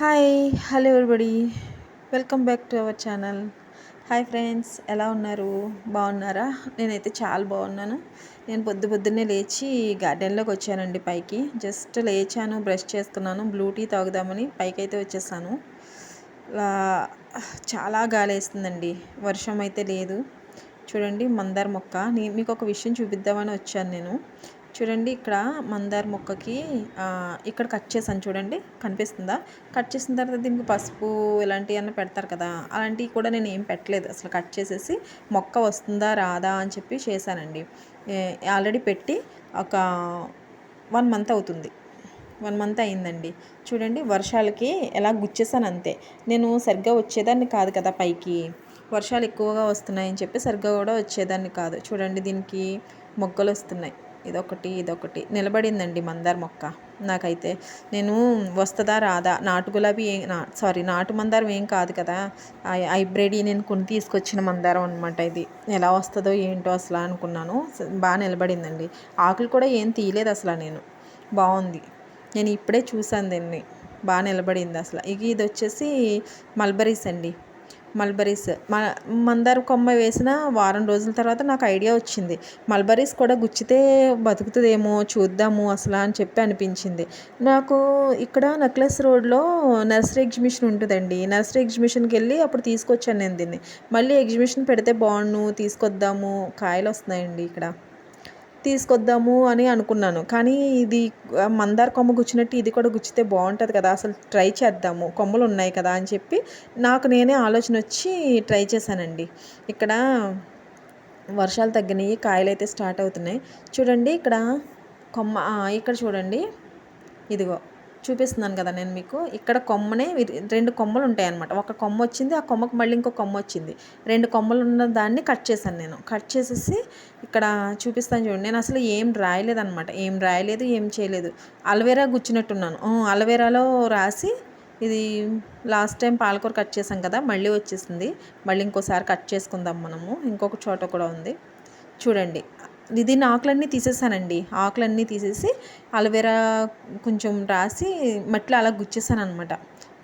Hi hello everybody welcome back to our channel hi friends ఎలా ఉన్నారు? బాగున్నారా? నేనైతే చాలా బాగున్నాను. నేను పొద్దు పొద్దున్నే లేచి గార్డెన్లోకి వచ్చానండి పైకి. జస్ట్ లేచాను బ్రష్ చేసుకున్నాను బ్లూ టీ తాగుదామని పైకి అయితే వచ్చేసాను చాలా గాలి వేస్తుందండి. వర్షం అయితే లేదు. చూడండి మందార మొక్క. నేను మీకు ఒక విషయం చూపిద్దామని వచ్చాను నేను. చూడండి ఇక్కడ మందార మొక్కకి ఇక్కడ కట్ చేశాను చూడండి కనిపిస్తుందా? కట్ చేసిన తర్వాత దీనికి పసుపు ఇలాంటివన్నీ పెడతారు కదా అలాంటివి కూడా నేను ఏం పెట్టలేదు. అసలు కట్ చేసేసి మొక్క వస్తుందా రాదా అని చెప్పి చేశానండి. ఆల్రెడీ పెట్టి ఒక వన్ మంత్ అవుతుంది. వన్ మంత్ అయిందండి. చూడండి వర్షాలకి ఎలా గుచ్చేసాను అంతే. నేను సరిగ్గా వచ్చేదాన్ని కాదు కదా పైకి. వర్షాలు ఎక్కువగా వస్తున్నాయని చెప్పి సరిగ్గా కూడా వచ్చేదాన్ని కాదు. చూడండి దీనికి మొగ్గలు వస్తున్నాయి. ఇదొకటి ఇదొకటి. నిలబడిందండి మందార మొక్క. నాకైతే నేను వస్తుందా రాదా? నాటు గులాబీ ఏం నా సారీ నాటు మందారం ఏం కాదు కదా? హైబ్రిడ్ నేను కొని తీసుకొచ్చిన మందారం అనమాట ఇది. ఎలా వస్తుందో ఏంటో అసలు అనుకున్నాను. బాగా నిలబడిందండి. ఆకులు కూడా ఏం తీయలేదు అసలు నేను. బాగుంది. నేను ఇప్పుడే చూసాను దీన్ని. బాగా నిలబడింది అసలు. ఇక ఇది వచ్చేసి మల్బరీస్ అండి. మల్బరీస్. మన మందార కొమ్మ వేసిన వారం రోజుల తర్వాత నాకు ఐడియా వచ్చింది. మల్బరీస్ కూడా గుచ్చితే బతుకుతుందేమో చూద్దాము అసలు అని చెప్పి అనిపించింది. నాకు ఇక్కడ నెక్లెస్ రోడ్లో నర్సరీ ఎగ్జిబిషన్ ఉంటుందండి. నర్సరీ ఎగ్జిబిషన్కి వెళ్ళి అప్పుడు తీసుకొచ్చాను నేను దీన్ని. మళ్ళీ ఎగ్జిబిషన్ పెడితే బాగుండు తీసుకొద్దాము కాయలు వస్తున్నాయండి ఇక్కడ. తీసుకొద్దాము అని అనుకున్నాను. కానీ ఇది మందార కొమ్మ గుచ్చినట్టు ఇది కూడా గుచ్చితే బాగుంటుంది కదా అసలు ట్రై చేద్దాము కొమ్మలు ఉన్నాయి కదా అని చెప్పి నాకు నేనే ఆలోచన వచ్చి ట్రై చేశానండి. ఇక్కడ వర్షాలు తగ్గినాయి కాయలు అయితే స్టార్ట్ అవుతున్నాయి. చూడండి ఇక్కడ కొమ్మ ఇక్కడ చూడండి ఇదిగో. చూపిస్తున్నాను కదా నేను మీకు. ఇక్కడ కొమ్మనే రెండు కొమ్మలు ఉంటాయి అన్నమాట ఒక కొమ్మ వచ్చింది ఆ కొమ్మకు మళ్ళీ ఇంకో కొమ్మ వచ్చింది. రెండు కొమ్మలు ఉన్న దాన్ని కట్ చేశాను నేను. కట్ చేసేసి ఇక్కడ చూపిస్తాను చూడండి. నేను అసలు ఏం రాయలేదు అనమాట ఏం రాయలేదు ఏం చేయలేదు. అలవేరా గుచ్చినట్టున్నాను. అలవేరాలో రాసి ఇది లాస్ట్ టైం పాలకూర కట్ చేసాం కదా మళ్ళీ వచ్చేసింది. మళ్ళీ ఇంకోసారి కట్ చేసుకుందాం మనము. ఇంకొక చోట కూడా ఉంది. చూడండి. ఇది ఆకులన్నీ తీసేసానండి. ఆకులన్నీ తీసేసి అలవేరా కొంచెం రాసి మట్టిలో అలా గుచ్చేసాను అనమాట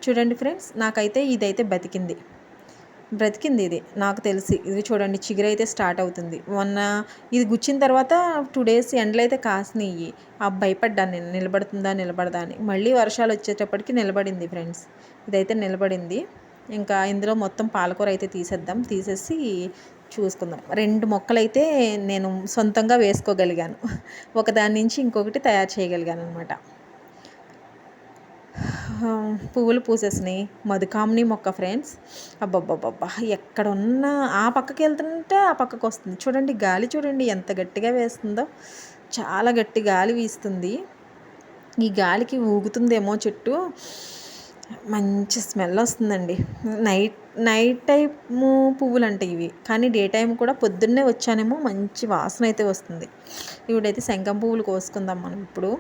చూడండి ఫ్రెండ్స్ నాకైతే ఇదైతే బతికింది. బ్రతికింది ఇది. నాకు తెలిసి ఇది చూడండి చిగురు అయితే స్టార్ట్ అవుతుంది. మొన్న ఇది గుచ్చిన తర్వాత టూ డేస్ ఎండలు అయితే కాసినాయి. ఆ భయపడ్డాను నేను నిలబడుతుందా నిలబడదా అని. మళ్ళీ వర్షాలు వచ్చేటప్పటికి నిలబడింది ఫ్రెండ్స్. ఇదైతే నిలబడింది. ఇంకా ఇందులో మొత్తం పాలకూర అయితే తీసేద్దాం. తీసేసి చూసుకుందాం. రెండు మొక్కలైతే నేను సొంతంగా వేసుకోగలిగాను. ఒకదాని నుంచి ఇంకొకటి తయారు చేయగలిగాను అనమాట పువ్వులు పూసేసినాయి. మధుకామిని మొక్క ఫ్రెండ్స్. అబ్బబ్బబ్బబ్బా ఎక్కడున్నా ఆ పక్కకి వెళ్తుంటే ఆ పక్కకు వస్తుంది. చూడండి గాలి చూడండి ఎంత గట్టిగా వేస్తుందో. చాలా గట్టి గాలి వీస్తుంది. ఈ గాలికి ఊగుతుందేమో చెట్టు. మంచి స్మెల్ వస్తుందండి. నైట్ నైట్ టైము పువ్వులు అంటే ఇవి. కానీ డే టైం కూడా పొద్దున్నే వచ్చానేమో మంచి వాసన అయితే వస్తుంది. ఇవిడైతే శంఖం పువ్వులు కోసుకుందాం మనం ఇప్పుడు.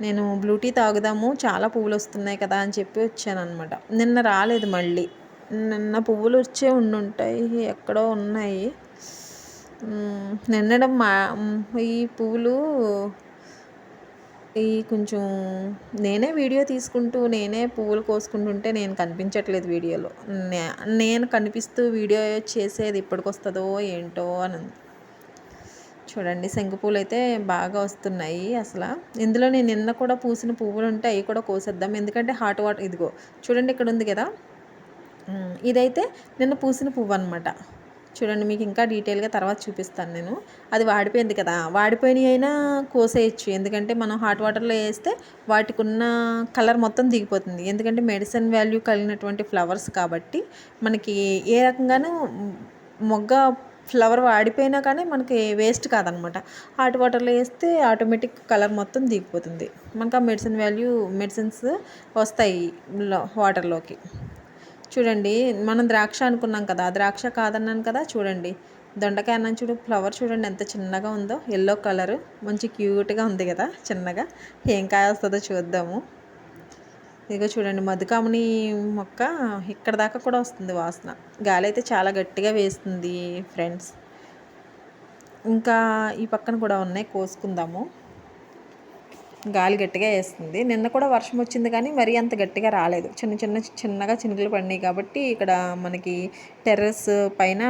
నేను బ్లూ టీ తాగుదాము చాలా పువ్వులు వస్తున్నాయి కదా అని చెప్పి వచ్చానమాట నిన్న రాలేదు మళ్ళీ. నిన్న పువ్వులు వచ్చే ఉండుంటాయి ఎక్కడో ఉన్నాయి. నిన్నడం మా ఈ పువ్వులు ఈ కొంచెం నేనే వీడియో తీసుకుంటూ నేనే పువ్వులు కోసుకుంటుంటే నేను కనిపించట్లేదు వీడియోలో. నే- నేను కనిపిస్తూ వీడియో చేసేది ఎప్పటికొస్తుందో ఏంటో అని చూడండి శంకు పూలు అయితే బాగా వస్తున్నాయి అసలు. ఇందులో నేను నిన్న కూడా పూసిన పువ్వులు ఉంటే అవి కూడా కోసేద్దాం. ఎందుకంటే హాట్ వాటర్ ఇదిగో చూడండి ఇక్కడ ఉంది కదా. ఇదైతే నిన్న పూసిన పువ్వు అనమాట చూడండి మీకు ఇంకా డీటెయిల్గా తర్వాత చూపిస్తాను నేను. అది వాడిపోయింది కదా. వాడిపోయినవి అయినా కోసేయచ్చు. ఎందుకంటే మనం హాట్ వాటర్లో వేస్తే వాటికి ఉన్న కలర్ మొత్తం దిగిపోతుంది. ఎందుకంటే మెడిసిన్ వాల్యూ కలిగినటువంటి ఫ్లవర్స్ కాబట్టి మనకి ఏ రకంగానూ మొగ్గ ఫ్లవర్ వాడిపోయినా కానీ మనకి వేస్ట్ కాదనమాట. హాట్ వాటర్లో వేస్తే ఆటోమేటిక్ కలర్ మొత్తం దిగిపోతుంది. మనకు ఆ మెడిసిన్ వాల్యూ మెడిసిన్స్ వస్తాయి వాటర్లోకి. చూడండి మనం ద్రాక్ష అనుకున్నాం కదా ఆ ద్రాక్ష కాదన్నాను కదా చూడండి. దొండకాయ అన్నం చూడు ఫ్లవర్ చూడండి ఎంత చిన్నగా ఉందో ఎల్లో కలర్ మంచి క్యూట్గా ఉంది కదా చిన్నగా. ఏం కాయ వస్తుందో చూద్దాము. ఇదిగో చూడండి మధుకాముని మొక్క ఇక్కడ దాకా కూడా వస్తుంది వాసన. గాలి అయితే చాలా గట్టిగా వేస్తుంది ఫ్రెండ్స్ ఇంకా ఈ పక్కన కూడా ఉన్నాయి కోసుకుందాము. గాలి గట్టిగా వేస్తుంది. నిన్న కూడా వర్షం వచ్చింది కానీ మరీ అంత గట్టిగా రాలేదు. చిన్న చిన్న చిన్నగా చినుకులు పడినాయి కాబట్టి ఇక్కడ మనకి టెర్రస్ పైన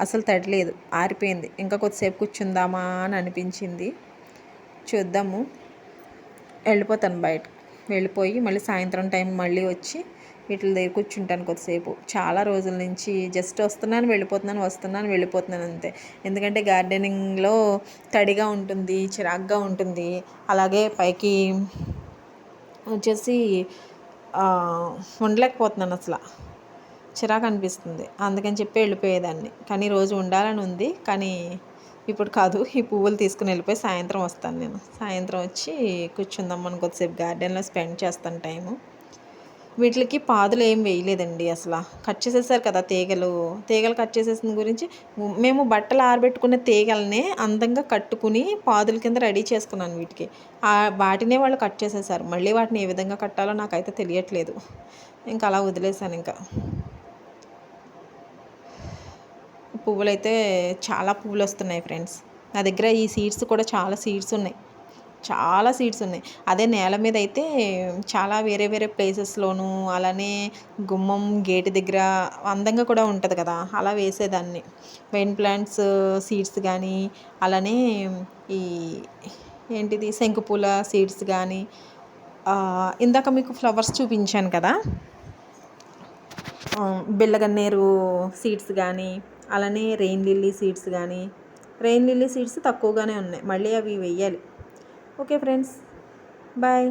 అసలు తడలేదు ఆరిపోయింది. ఇంకా కొద్దిసేపు కూర్చుందామా అని అనిపించింది. చూద్దాము. వెళ్ళిపోతాను బయట. వెళ్ళిపోయి మళ్ళీ సాయంత్రం టైం మళ్ళీ వచ్చి వీటి దగ్గర కూర్చుంటాను కొద్దిసేపు. చాలా రోజుల నుంచి జస్ట్ వస్తున్నాను వెళ్ళిపోతున్నాను వస్తున్నాను వెళ్ళిపోతున్నాను అంతే. ఎందుకంటే గార్డెనింగ్లో తడిగా ఉంటుంది చిరాగ్గా ఉంటుంది. అలాగే పైకి వచ్చేసి ఉండలేకపోతున్నాను అసలు. చిరాకు అనిపిస్తుంది. అందుకని చెప్పి వెళ్ళిపోయేదాన్ని. కానీ రోజు ఉండాలని ఉంది. కానీ ఇప్పుడు కాదు. ఈ పువ్వులు తీసుకుని వెళ్ళిపోయి సాయంత్రం వస్తాను నేను. సాయంత్రం వచ్చి కూర్చుందాం మనం కొద్దిసేపు గార్డెన్లో స్పెండ్ చేస్తాను టైము. వీటికి పాదులు ఏం వేయలేదండి అసలు. కట్ చేసేసారు కదా తీగలు. తీగలు కట్ చేసేసిన గురించి మేము బట్టలు ఆరబెట్టుకున్న తీగలనే అందంగా కట్టుకుని పాదుల కింద రెడీ చేసుకున్నాను వీటికి. వాటినే వాళ్ళు కట్ చేసేసారు. మళ్ళీ వాటిని ఏ విధంగా కట్టాలో నాకైతే తెలియట్లేదు. ఇంకా అలా వదిలేసాను ఇంకా. పువ్వులు అయితే చాలా పువ్వులు వస్తున్నాయి ఫ్రెండ్స్. నా దగ్గర ఈ సీడ్స్ కూడా చాలా సీడ్స్ ఉన్నాయి. చాలా సీడ్స్ ఉన్నాయి. అదే నేల మీద అయితే చాలా వేరే వేరే ప్లేసెస్లోను అలానే గుమ్మం గేటు దగ్గర అందంగా కూడా ఉంటుంది కదా అలా వేసేదాన్ని. వెయిన్ ప్లాంట్స్ సీడ్స్ కానీ అలానే ఈ ఏంటిది శంకుపూల సీడ్స్ కానీ ఇందాక మీకు ఫ్లవర్స్ చూపించాను కదా బిల్లగన్నేరు సీడ్స్ కానీ అలానే రెయిన్ లిల్లీ సీడ్స్ కానీ రెయిన్ లిల్లీ సీడ్స్ తక్కువగానే ఉన్నాయి. మళ్ళీ అవి వెయ్యాలి ఓకే ఫ్రెండ్స్ బాయ్